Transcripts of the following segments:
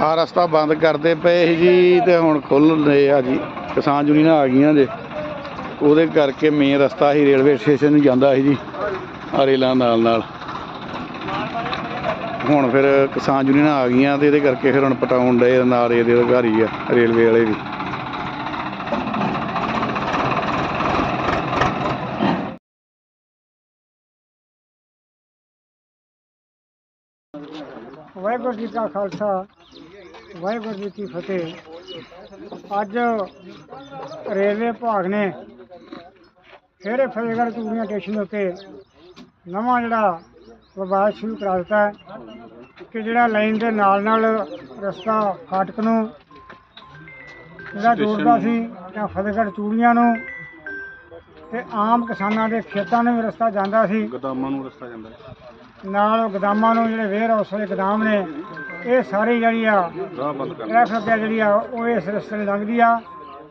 ਆ ਰਸਤਾ ਬੰਦ ਕਰਦੇ ਪਏ ਸੀ ਜੀ ਤੇ ਹੁਣ ਖੁੱਲ ਰਹੇ ਆ ਜੀ। ਕਿਸਾਨ ਯੂਨੀਅਨਾਂ ਆ ਗਈਆਂ ਜੇ ਉਹਦੇ ਕਰਕੇ ਮੇਨ ਰਸਤਾ ਹੀ ਰੇਲਵੇ ਸਟੇਸ਼ਨ ਨੂੰ ਜਾਂਦਾ ਸੀ ਜੀ, ਆ ਰੇਲਾਂ ਨਾਲ ਨਾਲ। ਹੁਣ ਫਿਰ ਕਿਸਾਨ ਯੂਨੀਅਨਾਂ ਆ ਗਈਆਂ ਤੇ ਇਹਦੇ ਕਰਕੇ ਫਿਰ ਹੁਣ ਪਟਾਉਣ ਡਏ ਨਾਲ ਇਹਦੇ ਅਧਿਕਾਰੀ ਆ ਰੇਲਵੇ ਵਾਲੇ ਵੀ। ਵਾਹਿਗੁਰੂ ਜੀ ਕਾ ਖਾਲਸਾ ਵਾਹਿਗੁਰੂ ਜੀ ਕੀ ਫਤਿਹ। ਅੱਜ ਰੇਲਵੇ ਵਿਭਾਗ ਨੇ ਫਿਰ ਫਤਿਹਗੜ੍ਹ ਚੂੜੀਆਂ ਸਟੇਸ਼ਨ ਉੱਤੇ ਨਵਾਂ ਜਿਹੜਾ ਵਿਵਾਦ ਸ਼ੁਰੂ ਕਰਾ ਦਿੱਤਾ ਹੈ ਕਿ ਜਿਹੜਾ ਲਾਈਨ ਦੇ ਨਾਲ ਨਾਲ ਰਸਤਾ ਫਾਟਕ ਨੂੰ ਜਿਹੜਾ ਜੋੜਦਾ ਸੀ ਜਾਂ ਫਤਿਹਗੜ੍ਹ ਚੂੜੀਆਂ ਨੂੰ ਤੇ ਆਮ ਕਿਸਾਨਾਂ ਦੇ ਖੇਤਾਂ ਨੂੰ ਵੀ ਰਸਤਾ ਜਾਂਦਾ ਸੀ। ਗਦਾਮਾਂ ਨੂੰ ਰਸਤਾ ਜਾਂਦਾ ਨਾਲ ਗੋਦਾਮਾਂ ਨੂੰ ਜਿਹੜੇ ਵੇਅਰ ਹਾਊਸ ਵਾਲੇ ਗੋਦਾਮ ਨੇ ਇਹ ਸਾਰੀ ਜਿਹੜੀ ਆ ਟ੍ਰੈਫਿਕ ਆ ਜਿਹੜੀ ਆ ਉਹ ਇਸ ਰਸਤੇ ਲੰਘਦੀ ਆ।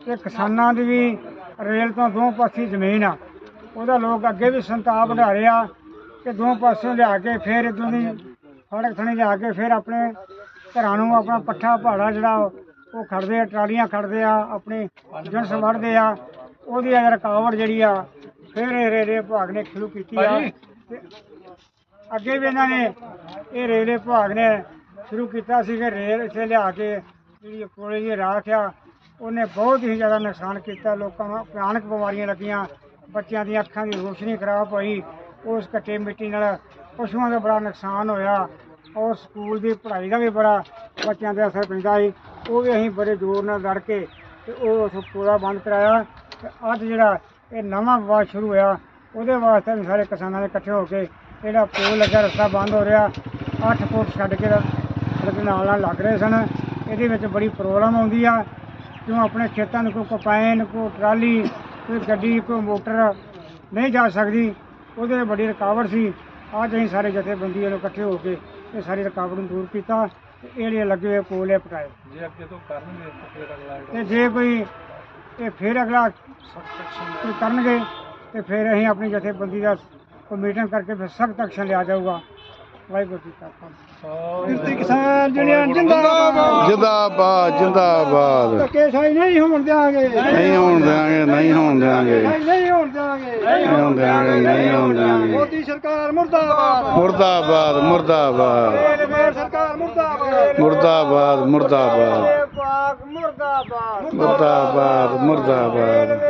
ਤੇ ਕਿਸਾਨਾਂ ਦੀ ਵੀ ਰੇਲ ਤੋਂ ਦੋ ਪਾਸੇ ਜ਼ਮੀਨ ਆ। ਉਹਦਾ ਲੋਕ ਅੱਗੇ ਵੀ ਸੰਤਾਪ ਵਧਾ ਰਹੇ ਆ ਕਿ ਦੋ ਪਾਸਿਓਂ ਲਿਆ ਕੇ ਫਿਰ ਇਦੋਂ ਦੀ ਫੜਕ ਥਣੀ ਲਿਆ ਕੇ ਫਿਰ ਆਪਣੇ ਘਰਾਂ ਨੂੰ ਆਪਣਾ ਪੱਠਾ ਪਹਾੜਾ ਜਿਹੜਾ ਉਹ ਖੜਦੇ ਆ ਟਰਾਲੀਆਂ ਖੜਦੇ ਆ ਆਪਣੇ ਜਨਸ ਵੜਦੇ ਆ। ਉਹਦੀ ਅਗਰ ਰੁਕਾਵਟ ਜਿਹੜੀ ਆ ਫਿਰ ਇਹ ਰੇਲਵੇ ਵਿਭਾਗ ਨੇ ਸ਼ੁਰੂ ਕੀਤੀ ਆ। ਤੇ ਅੱਗੇ ਵੀ ਇਹਨਾਂ ਨੇ ਇਹ ਰੇਲਵੇ ਵਿਭਾਗ ਨੇ, ਸ਼ੁਰੂ ਕੀਤਾ ਸੀ ਕਿ ਰੇਲ ਇੱਥੇ ਲਿਆ ਕੇ ਜਿਹੜੀ ਕੋਲੇ ਦੀ ਰਾਖ ਆ ਉਹਨੇ ਬਹੁਤ ਹੀ ਜ਼ਿਆਦਾ ਨੁਕਸਾਨ ਕੀਤਾ, ਲੋਕਾਂ ਨੂੰ ਭਿਆਨਕ ਬਿਮਾਰੀਆਂ ਲੱਗੀਆਂ, ਬੱਚਿਆਂ ਦੀਆਂ ਅੱਖਾਂ ਦੀ ਰੋਸ਼ਨੀ ਖਰਾਬ ਹੋਈ, ਉਸ ਕੱਟੇ ਮਿੱਟੀ ਨਾਲ ਪਸ਼ੂਆਂ ਦਾ ਬੜਾ ਨੁਕਸਾਨ ਹੋਇਆ, ਔਰ ਸਕੂਲ ਦੀ ਪੜ੍ਹਾਈ ਦਾ ਵੀ ਬੜਾ ਬੱਚਿਆਂ ਤੇ ਅਸਰ ਪੈਂਦਾ ਸੀ, ਉਹ ਵੀ ਅਸੀਂ ਬੜੇ ਜ਼ੋਰ ਨਾਲ ਲੜ ਕੇ ਤੇ ਉਹ ਉਸ ਪੂਰਾ ਬੰਦ ਕਰਾਇਆ, ਤੇ ਅੱਜ ਜਿਹੜਾ ਇਹ ਨਵਾਂ ਵਿਵਾਦ ਸ਼ੁਰੂ ਹੋਇਆ, ਉਹਦੇ ਵਾਸਤੇ ਵੀ ਸਾਰੇ ਕਿਸਾਨਾਂ ਨੇ ਇਕੱਠੇ ਹੋ ਕੇ ਜਿਹੜਾ ਪੋਲ ਲੱਗਾ ਰਸਤਾ ਬੰਦ ਹੋ ਰਿਹਾ। 8 ਫੁੱਟ ਛੱਡ ਕੇ ਸੜਕ ਦੇ ਨਾਲ ਨਾਲ ਲੱਗ ਰਹੇ ਸਨ। ਇਹਦੇ ਵਿੱਚ ਬੜੀ ਪ੍ਰੋਬਲਮ ਆਉਂਦੀ ਆ। ਕਿਉਂ ਆਪਣੇ ਖੇਤਾਂ ਨੂੰ ਕੋਈ ਕੰਪਾਈਨ ਕੋਈ ਟਰਾਲੀ ਕੋਈ ਗੱਡੀ ਕੋਈ ਮੋਟਰ ਨਹੀਂ ਜਾ ਸਕਦੀ। ਉਹਦੇ ਬੜੀ ਰੁਕਾਵਟ ਸੀ। ਅੱਜ ਅਸੀਂ ਸਾਰੇ ਜਥੇਬੰਦੀਆਂ ਨੂੰ ਇਕੱਠੇ ਹੋ ਕੇ ਇਹ ਸਾਰੀ ਰੁਕਾਵਟ ਨੂੰ ਦੂਰ ਕੀਤਾ ਤੇ ਇਹ ਜਿਹੜੇ ਲੱਗੇ ਹੋਏ ਪੋਲ ਇਹ ਪਟਾਏ। ਜੇ ਅੱਗੇ ਤੋਂ ਕਰਨਗੇ ਤਾਂ ਫਿਰ ਅਗਲਾ ਤੇ ਜੇ ਕੋਈ ਇਹ ਫਿਰ ਅਗਲਾ ਕੋਈ ਕਰਨਗੇ ਤੇ ਫਿਰ ਅਸੀਂ ਆਪਣੀ ਜਥੇਬੰਦੀ ਦਾ ਕੋਈ ਮੀਟਿੰਗ ਕਰਕੇ ਫਿਰ ਸਖਤ ਐਕਸ਼ਨ ਲਿਆ ਜਾਊਗਾ। ਵਾਹਿਗੁਰੂ ਜੀ ਕਾ ਖਾਲਸਾ। ਕਿਰਤੀ ਕਿਸਾਨ ਯੂਨੀਅਨ ਜਿੰਦਾਬਾਦ। ਜਿੰਦਾਬਾਦ ਜਿੰਦਾਬਾਦ। ਧੱਕੇਸ਼ਾਹੀ ਨਹੀਂ ਹੋਣ ਦਿਆਂਗੇ। ਨਹੀਂ ਹੋਣ ਦਿਆਂਗੇ ਨਹੀਂ ਹੋਣ ਦਿਆਂਗੇ। ਨਹੀਂ ਹੋਣ ਦਿਆਂਗੇ। ਨਹੀਂ ਹੋਣ ਦਿਆਂਗੇ ਨਹੀਂ ਹੋਣ ਦਿਆਂਗੇ। ਮੋਦੀ ਸਰਕਾਰ ਮੁਰਦਾਬਾਦ। ਮੁਰਦਾਬਾਦ ਸਰਕਾਰ ਮੁਰਦਾਬਾਦ। ਮੁਰਦਾਬਾਦ ਮੁਰਦਾਬਾਦ। ਮੁਰਦਾਬਾਦ ਮੁਰਦਾਬਾਦ।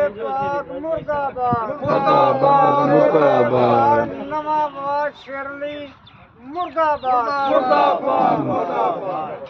ਮੁਰਦਾਬਾਦ ਮੁਰਦਾਬਾਦ। ਨਵਾਂ ਵਾਰਡ ਸ਼ਰਲੀ ਮੁਰਦਾਬਾਦ। ਮੁਰਦਾਬਾਦ ਮੁਰਦਾਬਾਦ।